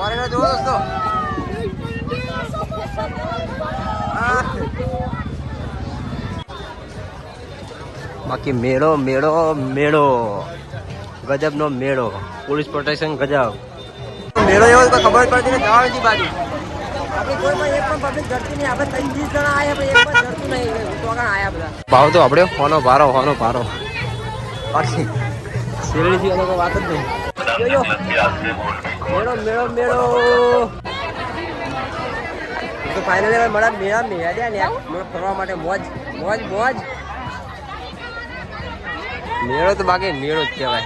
Foreigner જોવો દોસ્તો બાકી મેળો મેળો મેળો. ગજબનો મેળો. પોલીસ પ્રોટેક્શન ગજબ. મેળો એવો કોઈ ખબર પડતી નહીં જવાનું બાજુ તો ભાવ તો આપણે હોનો ભારો હોનો ભારો બાકી શેરડી થી વાત જ નહીં. મેળો મેળો મેળો. તો ફાઇનલી હવે મળા મેળા મેળ્યા ને મને ફરવા માટે મોજ મોજ મોજ. મેળો તો બાકી મેળો જ કહેવાય.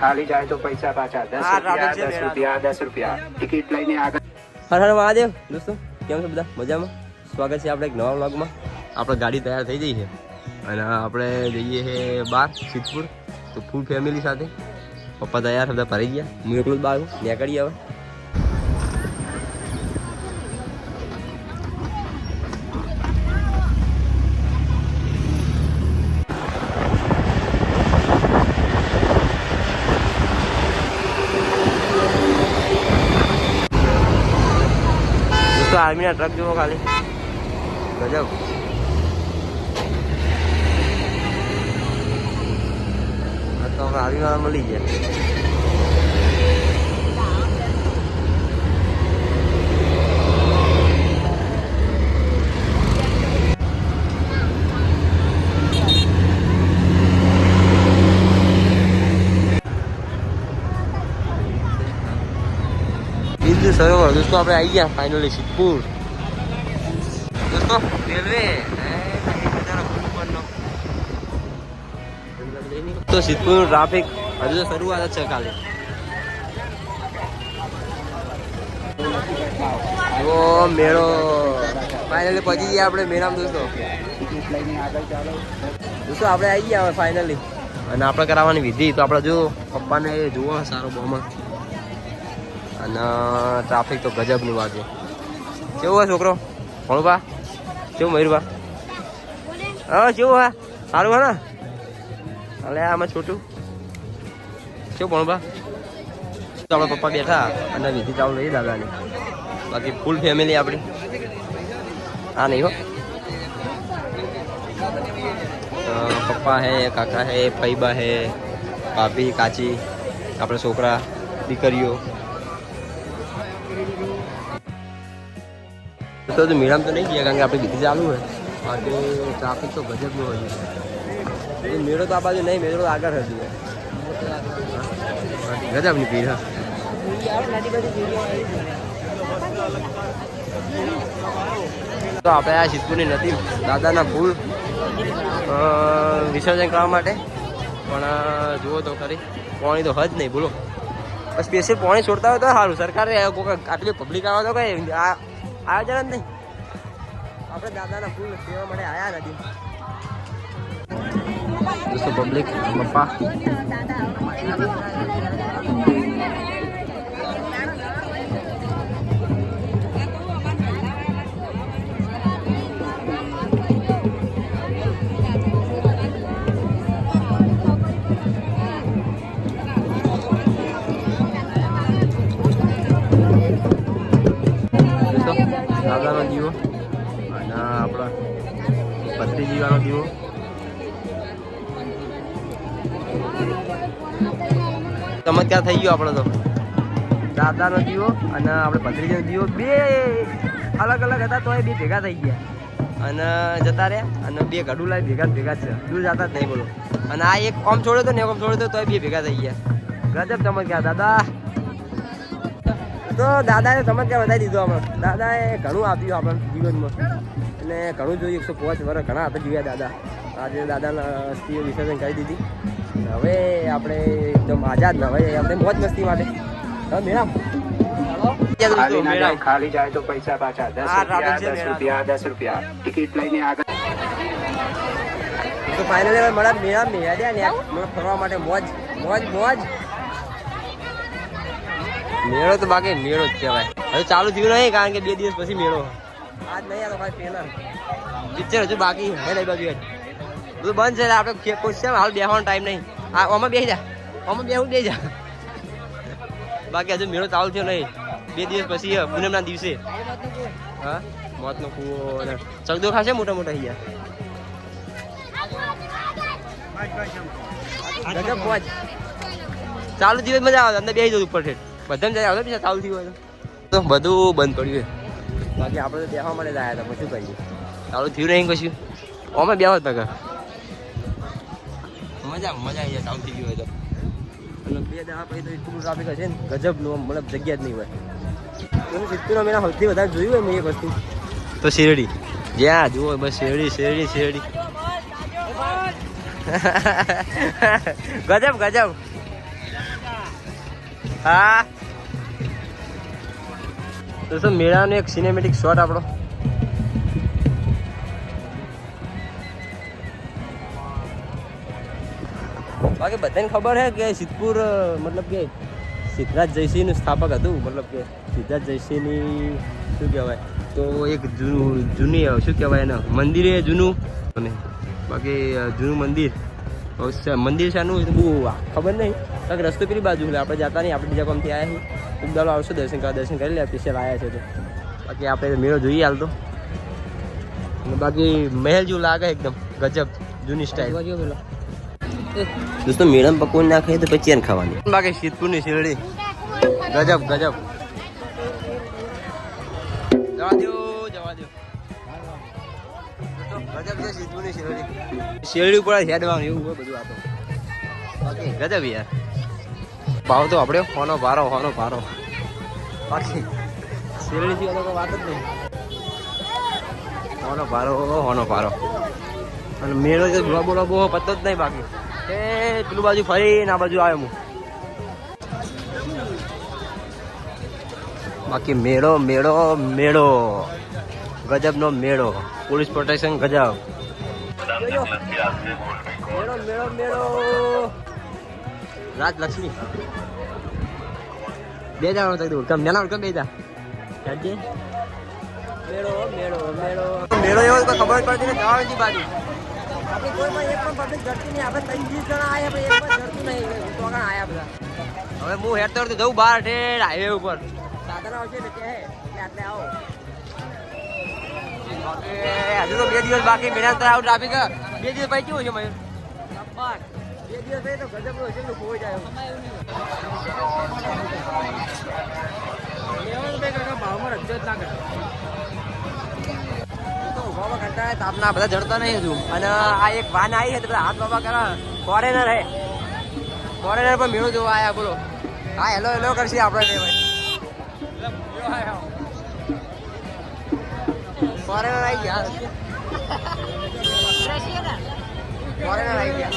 ખાલી જાય તો પૈસા પાછા. દસ રૂપિયા દસ. રૂપિયા દસ રૂપિયા. ટિકિટ લઈને આગળ. હર હર મહાદેવ. દોસ્તો કેમ છો બધા? મજામાં? સ્વાગત છે આપણે એક નવા વ્લોગમાં. આપણે ગાડી તૈયાર થઈ ગઈ છે. અને આપણે જઈએ છે બહાર સિદ્ધપુર. તો ફૂલ ફેમિલી સાથે. પપ્પા તૈયાર બધા ભરી ગયા. હું એકલું જ બહાર છું નીકળીએ હવે આર્મીના ટ્રક જુઓ ખાલી. ગજબ. આ તો હવે આર્મીવાળા મળી ગયા બિંદુ સરોવર દોસ્તો આપણે આવી ગયા ફાઇનલી સિદ્ધપુર દોસ્તો રેલવે તો સિદ્ધપુર ટ્રાફિક હજુ તો શરૂઆત જ છે કાલે ઓ મેળો ફાઇનલી પહોંચી ગયા આપણે મેળામાં દોસ્તો. દોસ્તો, આપણે આવી ગયા હવે ફાઇનલી અને આપણે કરાવવાની વિધિ, તો આપણે જો પપ્પાને જુઓ, સારો બોમાં અને ટ્રાફિક તો ગજબની વાત છે. કેવું હોય છોકરો? ભણુભા કેવું મયુરભા હા, કેવું હા સારું હા ને? અલે, આમાં છોટું. કેવું ભણુભા ચાલો પપ્પા બેઠા અને વિધિ ચાલુ રહી દાદાની. બાકી ફૂલ ફેમિલી આપણી. હા નહીં હો. પપ્પા હે, કાકા હે ફૈબા હે, ભાભી, કાચી, આપણે છોકરા, દીકરીઓ. તો મેળામાં તો નહીં ગયા કારણ કે આપણી બીજી ચાલુ હોય બાકી ટ્રાફિક તો ગજબનું હોય છે. મેળો તો આ બાજુ નહીં, મેળો આગળ બાકી ગજબની પીર તો આપણે આ સિદ્ધપુરની નદી, દાદાના ફૂલ વિસર્જન કરવા માટે. પણ જુઓ તો ખરી, પાણી તો હજ નહીં, બોલો. સ્પેશિયલ પાણી છોડતા હોય તો સારું, સરકારે આટલી પબ્લિક આવે તો કઈ આયોજન જ નહીં. આપણે દાદાના ફૂલ સેવા માટે આવ્યા નથી દોસ્તો પબ્લિક પપ્પા દોસ્તો ચમત્કાર થઈ ગયો આપણો તો. દાદાનો દીવો અને આપણે ભત્રીજીનો દીવો બે અલગ અલગ હતા તોય બે ભેગા થઈ ગયા. અને જતા રહ્યા અને બે ગડું લાવી ભેગા ભેગા છે દૂર જતા જ નહીં બોલો. અને આ એક ઓમ છોડ્યો તો ને એક છોડ્યો તો તોય બે ભેગા થઈ ગયા. ગજબ ચમત્કાર દાદા? તો દાદાએ ચમત્કાર વધારી દીધો આપણે દાદાએ ઘણું આપ્યું આપણા જીવનમાં. અને ઘણું જોયું, એકસો પાંચ વર્ષ ઘણા આપણે જોયા દાદા. આજે દાદાના સ્ત્રીઓ વિસર્જન કરી દીધી. હવે આપણે એકદમ આઝાદ ને હવે આપણે મોજ મસ્તી માટે. હવે મેળામ ખાલી જાય તો પૈસા પાછા દસ રૂપિયા દસ રૂપિયા દસ રૂપિયા. ટિકિટ લઈને આગળ. તો ફાઇનલી હવે મળા મેળા મેળ્યા ને મને ફરવા માટે મોજ મોજ મોજ. મેળો તો બાકી મેળો જ કહેવાય. હવે ચાલુ થયું નહીં કારણ કે બે દિવસ પછી મેળો. આજ નહીં આ તો ભાઈ પહેલા. પિક્ચર હજુ બાકી હે નહીં બાજુ. બધું બંધ છે, આપણે ખુશ છે, હાલ બેસવાનો ટાઈમ નહીં. આ, આમાં બેસી જા. આમાં બેહું બે જા. બાકી હજુ મેળો ચાલુ થયો નહીં. બે દિવસ પછી પૂનમના દિવસે. હા? મોતનો કૂવો અને ચગદો ખાશે મોટા મોટા અહીંયા? ગજબ ચાલુ દિવસ મજા આવે, અંદર બેસી જવું ઉપર ઠેઠ. બધાને જાય આવે પછી ચાલુ થયું તો. બધું બંધ પડ્યું બાકી આપણે તો બેસવા માટે જ હતા શું કરીએ ચાલુ થયું નહીં કશું? બેહો જ પગા મજા મજા આવી જાય ગયું હોય તો. અને બે દાડા પછી તો એટલું ટ્રાફિક હશે ને ગજબનું આમ મતલબ જગ્યા જ નહીં હોય. મને સિત્તેર મેં સૌથી વધારે જોયું હોય મેં એક વસ્તુ. તો શેરડી. જ્યાં જુઓ બસ શેરડી શેરડી શેરડી. ગજબ ગજબ. હા. તો મેળાનો એક સિનેમેટિક શોટ આપણો. બાકી બધાને ખબર છે કે સિદ્ધપુર મતલબ કે સિદ્ધરાજ જયસિંહનું સ્થાપક હતું, મતલબ કે સિદ્ધરાજ જયસિંહની શું કહેવાય, તો એક જૂનું જૂની શું કહેવાય એને, મંદિર એ જૂનું. અને બાકી જૂનું મંદિર મંદિર શાનું બહુ ખબર નહીં. કારણ રસ્તો પેલી બાજુ એટલે આપણે જતા નહીં, આપણે બીજા કોમથી આવ્યા છીએ. એક આવશો, દર્શન કરવા, દર્શન કરી લે સ્પેશિયલ આવ્યા છે તો. બાકી આપણે મેળો જોઈએ હાલ તો. બાકી મહેલ જેવું લાગે એકદમ, ગજબ, જૂની સ્ટાઇલ દોસ્તો, મેડમ પકવન ના ખાઈ તો પછી એને ખાવાની. બાકી સિદ્ધપુરની શેરડી. ગજબ ગજબ. જવા દો જવા દો શેરડી. ઉપર બધું ગજબ યાર. ભાવ તો આપણે હોનો ભારો હોનો ભારો. બાકી શેરડી થી અલગ ભારો, હોનો ભારો. અને મેળો તો લોબો પતો જ નહીં બાકી. એ પેલું બાજુ ફરીને આ બાજુ આવ્યો હું. બાકી મેળો મેળો મેળો. ગજબનો મેળો. પોલીસ પ્રોટેક્શન ગજબ. મેળો રાજલક્ષ્મી બે જણા તક ઉડકમ નાના ઉડકમ બે જા. મેળો મેળો મેળો. મેળો એવો ખબર પડતી ને જવાની બાજુ. આપણી કોઈમાં એક પણ પબ્લિક નહીં. આપણે ત્રણ વીસ જણા આવ્યા પણ એક પણ ધરતું નહીં. તો આગળ આવ્યા બધા. હવે હું હેડતો હેડતો જઉં બહાર ઠેર હાઈવે ઉપર. સાધન આવશે ને કહે એટલે આવો. હજુ તો બે દિવસ બાકી મેળા તો આવું ટ્રાફિક બે દિવસ પછી કેવું છે મયુર? બસ બે દિવસ ભાઈ તો ગજબનું હશે ને ખોઈ જાય ભાવમાં રજૂઆત જ ના કરે. તાપના બધા જડતા નહીં હજુ. અને આ એક વાન આવી છે તો બધા હાથ બાબા કરે. ફોરેનર હે. ફોરેનર પણ મેળો જોવા આવ્યા બોલો. હા હેલો હેલો કરશે આપણે ફોરેનર આવી ગયા. ફોરેનર આવી ગયા.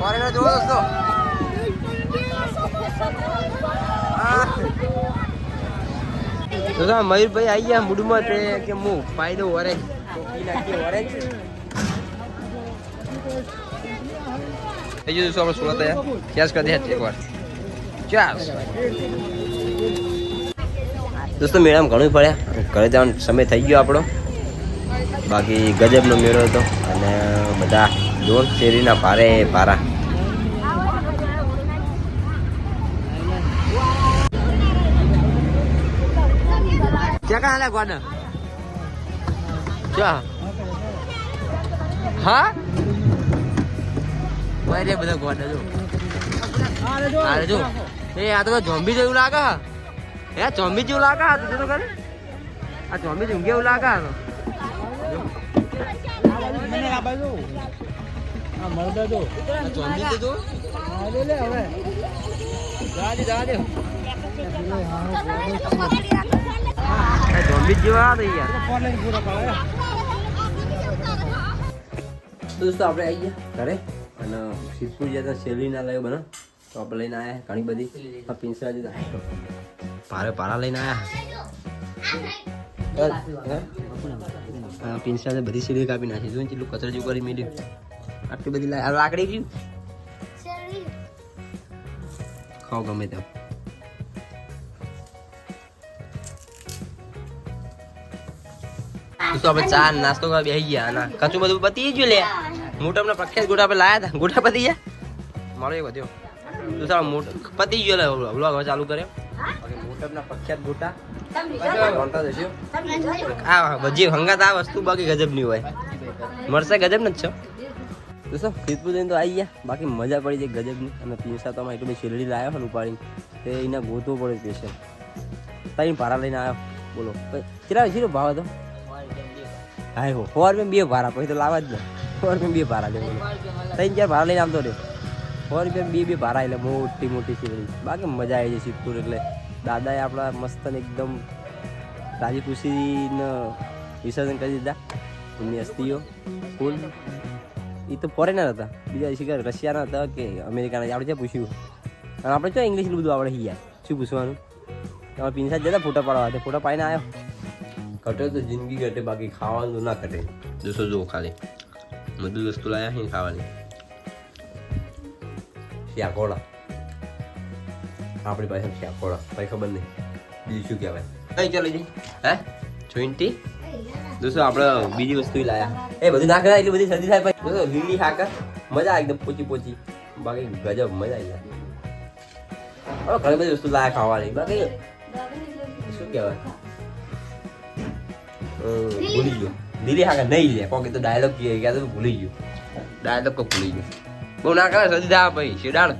ફોરેનર જોવો દોસ્તો હા તો મયુરભાઈ આવી ગયા મૂડમાં તે કે હું ફાયદો વરે. થઈ ગયું આપણે સુરત ચેસ કરી દે એકવાર. ચેસ દોસ્તો, મેળામાં ઘણું પડ્યા. ઘરે જવાનો સમય થઈ ગયો આપણો. બાકી ગજબનો મેળો હતો અને બધા જોર શેરીના ભારે ભારા. ક્યાં કાં હાલ્યા ગોડા ક્યાં? હા? ભાઈ રે બધા ગોડા જો. અરે જો. એ આ તો ઝોમ્બી જેવું લાગે હા? ઝોમ્બી જેવું લાગે આ તું તો કરે આ ઝોમ્બી જેવું કેવું લાગે આ તો જો દે જેવા તો યાર. દોસ્તો આપણે આવી ગયા ઘરે અને સિદ્ધપુર જતા શેરડી ના લાવ્યો બને તો આપણે લઈને આવ્યા ઘણી બધી. આ પિંસરા જતા. ભારે પારા લઈને આવ્યા હા? બધી શેરડી કાપી નાખી. જોઈને કેટલું કચરો જેવું કરી મેળ્યું. આટલી બધી લાય- લાકડી ગયું ખાવ ગમે તેમ. તો આપણે ચા નાસ્તો કરવા બેસી ગયા. ના કચું બધું પતી ગયું લે. મોટા અમને પ્રખ્યાત ગોટા પર લાયા હતા ગોટા પતી ગયા મારો એક વધ્યો તું સારું મોટો પતી ગયો લે વ્લોગ હવે ચાલુ કર્યો. મોટરના પ્રખ્યાત ગોટા. આ ભજી હંગાત આ વસ્તુ બાકી ગજબની હોય. મળશે ગજબ જ છો તો શું સિદ્ધપુર તો આવી ગયા. બાકી મજા પડી જાય ગજબની. અને પીંસા તો અમે એટલી બધી શેરડી લાવ્યો ને ઉપાડીને તે એને ગોતવો પડે સ્પેશિયલ તારી ભાડા લઈને આવ્યો. બોલો કેટલા શીરો ભાવ હતો? હા હો, ફોર રૂપિયા બે ભાડા પછી તો લાવવા જ ને ફોર રૂપિયા બે ભાડા લેવું ત્રણ ભાડા લઈને આવતો રે. ફોર રૂપિયા બે બે ભાડા એટલે મોટી મોટી શેરડી બાકી મજા આવી જાય સિદ્ધપુર એટલે. દાદાએ આપણા મસ્ત ને એકદમ તાજી ખુશીને વિસર્જન કરી દીધા. એમની અસ્થિઓ ફૂલ. એ તો ફોરેનર હતા. બીજા શિખર રશિયાના હતા કે અમેરિકાના. આપણે ત્યાં પૂછ્યું? અને આપણે ચો ઇંગ્લિશ બધું આવડે યાર? શું પૂછવાનું? તમારે પિંસા જતા ફોટા પાડવા. ફોટા પાડીને આવ્યો ઘટે તો જિંદગી ઘટે બાકી ખાવાનું તો ના ઘટે જોશો જુઓ ખાલી બધું વસ્તુ લાયા છે ખાવાની શ્યાકોળા આપણી પાસે શ્યાકોળા કઈ ખબર નહીં બીજું શું કહેવાય કઈ ચાલો છે હે ટ્વેન્ટી દોસ્તો આપણે બીજી વસ્તુ લાયા એ બધું ના કરાય એટલી બધી શરદી થાય ભાઈ દોસ્તો લીલી ખાકર મજા એકદમ પોચી પોચી બાકી ગજબ મજા આવી જાય ઘણી બધી વસ્તુ લાયા ખાવાની બાકી શું કહેવાય ભૂલી ગયો. દિલી હા નહીં લે. કોકે તો ડાયલોગ કહે ગયા તો ભૂલી ગયો. ડાયલોગ કો ભૂલી ગયો. બહુ ના કરે શરદી થાય ભાઈ શેડાણ